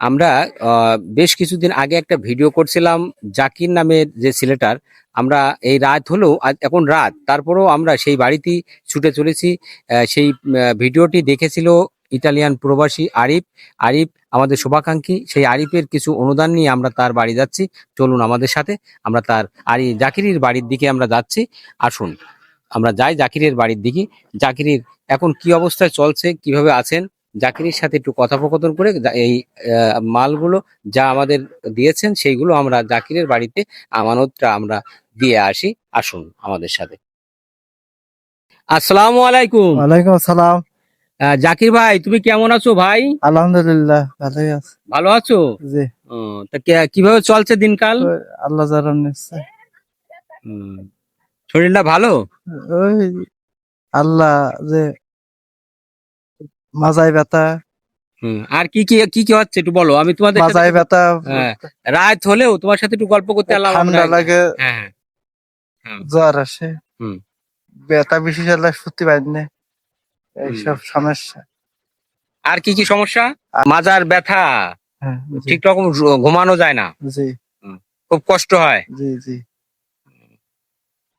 আমরা বেশ কিছুদিন আগে একটা ভিডিও করছিলাম জাকির নামের যে ছেলেটার। আমরা এই রাত হলেও এখন রাত, তারপরেও আমরা সেই বাড়িতেই ছুটে চলেছি। সেই ভিডিওটি দেখেছিল ইতালিয়ান প্রবাসী আরিফ। আরিফ, আমাদের শুভাকাঙ্ক্ষী। সেই আরিফের কিছু অনুদান নিয়ে আমরা তার বাড়ি যাচ্ছি। চলুন আমাদের সাথে, আমরা তার, আরি, জাকিরির বাড়ির দিকে আমরা যাচ্ছি। আসুন, আমরা যাই জাকিরের বাড়ির দিকে। জাকিরির এখন কি অবস্থায় চলছে, কীভাবে আছেন? জাকিরের সাথে একটু কথোপকথন করে এই মালগুলো যা আমাদের দিয়েছেন সেইগুলো আমরা জাকিরের বাড়িতে আমানতটা আমরা দিয়ে আসি। আসুন আমাদের সাথে। আসসালামু আলাইকুম। ওয়ালাইকুম আসসালাম। জাকির ভাই তুমি কেমন আছো ভাই? আলহামদুলিল্লাহ ভালোই আছে। ভালো আছো? জি। তা কে- কীভাবে চলছে দিনকাল? আল্লাহ শরীরটা ভালো? ওই আল্লাহ যে মাজাই ব্যথা। হুম। আর কি কি কি কি হচ্ছে একটু বলো? আমি তোমাদের মাজাই ব্যথা। হ্যাঁ, রাত হলেও তোমার সাথে একটু গল্প করতে ঠান্ডা লাগে। হ্যাঁ হ্যাঁ জ্বর আসে। হুম। ব্যথা বিশেষ সত্যি পারি না। এইসব সমস্যা। আর কি কি সমস্যা? মাজার ব্যথা। ঠিক রকম ঘুমানো যায় না। জি। খুব কষ্ট হয়। জি জি।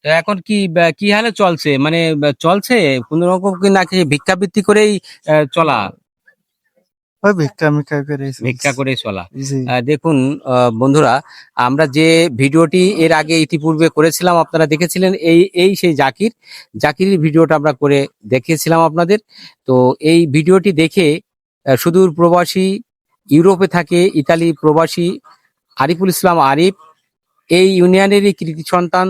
তো এখন কি কি হালে চলছে? মানে চলছে? কোন রকম কি নাকি ভিক্ষাবৃত্তি করেই চলা? ভিক্ষা করে চলা। দেখুন বন্ধুরা আমরা যে ভিডিওটি এর আগে ইতিপূর্বে করেছিলাম আপনারা দেখেছিলেন এই এই সেই জাকির। জাকিরের ভিডিওটা আমরা করে দেখিয়েছিলাম আপনাদের। তো এই ভিডিওটি দেখে সুদূর প্রবাসী ইউরোপে থাকে ইতালি প্রবাসী আরিফুল ইসলাম আরিফ এই ইউনিয়নেরই কৃতি সন্তান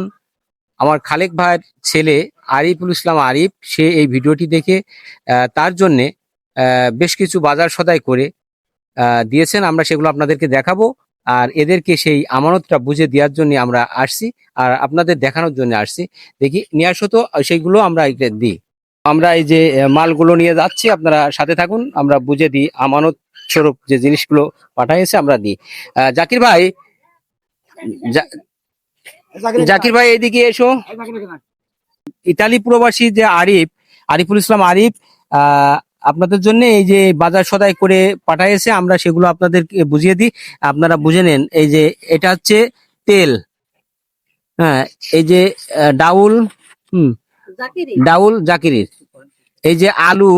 আমার খালেক ভাইয়ের ছেলে আরিফুল ইসলাম আরিফ, সে এই ভিডিওটি দেখে তার জন্যে বেশ কিছু বাজার সদাই করে দিয়েছেন। আমরা সেগুলো আপনাদেরকে দেখাবো। আর এদেরকে সেই আমানতটা বুঝে দেওয়ার জন্য আমরা আসছি। আর আপনাদের দেখানোর জন্য আসছি। দেখি, নিয়ে আসো তো, সেইগুলো আমরা দিই। আমরা এই যে মালগুলো নিয়ে যাচ্ছি, আপনারা সাথে থাকুন। আমরা বুঝে দিই আমানত স্বরূপ যে জিনিসগুলো পাঠাইছে, আমরা দিই। জাকির ভাই জাকির ভাই। এইদিকে এসো। ইতালি প্রবাসী যে আরিফ আরিফুল ইসলাম আরিফ আহ, আপনাদের জন্য এই যে বাজার সদাই করে পাঠাইছে আমরা সেগুলো আপনাদেরকে বুঝিয়ে দিই। আপনারা বুঝে নেন এই যে এটা হচ্ছে তেল। হ্যাঁ এই যে ডাউল হুম ডাউল জাকিরির। এই যে আলু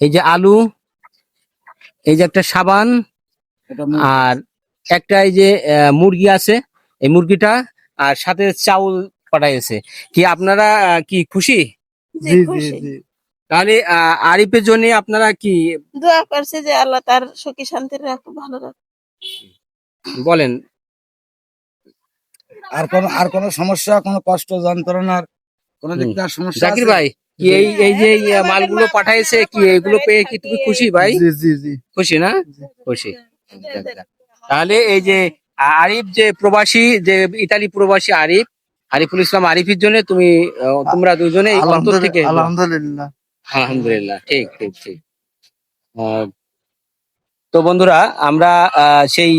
এই যে আলু এই যে একটা সাবান আর একটা এই যে মুরগি আছে। এই মুরগিটা আর সাথে চাউল পাঠাইছে। কি আপনারা কি খুশি? জি জি জি তাহলে আরিফের জন্য আপনারা কি দোয়া করছে যে আল্লাহ তার সুখী শান্তি রাখুক ভালো রাখুক বলেন। আর কোন আর কোন সমস্যা কোনো কষ্ট যন্ত্রণার কোন দিক দিয়ে সমস্যা জাকির ভাই কি এই এই যে মালগুলো পাঠাইছে কি এগুলো পেয়ে কি তুমি খুশি ভাই? জি জি জি। খুশি না? খুশি। তাহলে এই যে আরিফ যে প্রবাসী যে ইতালি প্রবাসী আরিফ আরিফুল ইসলাম আরিফের জন্য তুমি তোমরা দুজনে অন্তর থেকে আলহামদুলিল্লাহ। আলহামদুলিল্লাহ ঠিক ঠিক ঠিক। তো বন্ধুরা আমরা আহ, সেই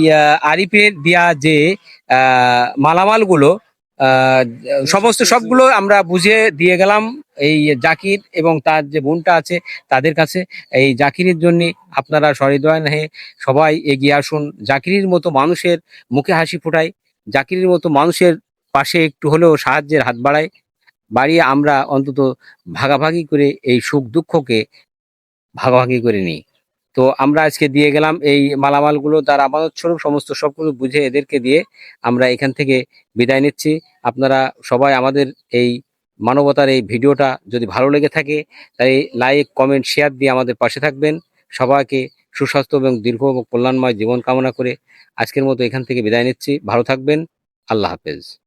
আরিফের দিয়া যে আহ, মালামালগুলো সমস্ত সবগুলো আমরা বুঝিয়ে দিয়ে গেলাম এই জাকির এবং তার যে বোনটা আছে তাদের কাছে। এই জাকিরের জন্য আপনারা সহৃদয় হয়ে সবাই এগিয়ে আসুন। জাকিরের মতো মানুষের মুখে হাসি ফোটায় জাকিরের মতো মানুষের পাশে একটু হলেও সাহায্যের হাত বাড়ায় বাড়িয়ে আমরা অন্তত ভাগাভাগি করে এই সুখ দুঃখকে ভাগাভাগি করে নিই। তো আমরা আজকে দিয়ে গেলাম এই মালামালগুলো, তার আমানত স্বরূপ সমস্ত সবগুলো বুঝে এদেরকে দিয়ে আমরা এখান থেকে বিদায় নিচ্ছি। আপনারা সবাই আমাদের এই মানবতার এই ভিডিওটা যদি ভালো লেগে থাকে, তাই লাইক কমেন্ট শেয়ার দিয়ে আমাদের পাশে থাকবেন। সবাইকে সুস্বাস্থ্য এবং দীর্ঘ এবং কল্যাণময় জীবন কামনা করে আজকের মতো এখান থেকে বিদায় নিচ্ছি। ভালো থাকবেন। আল্লাহ হাফেজ।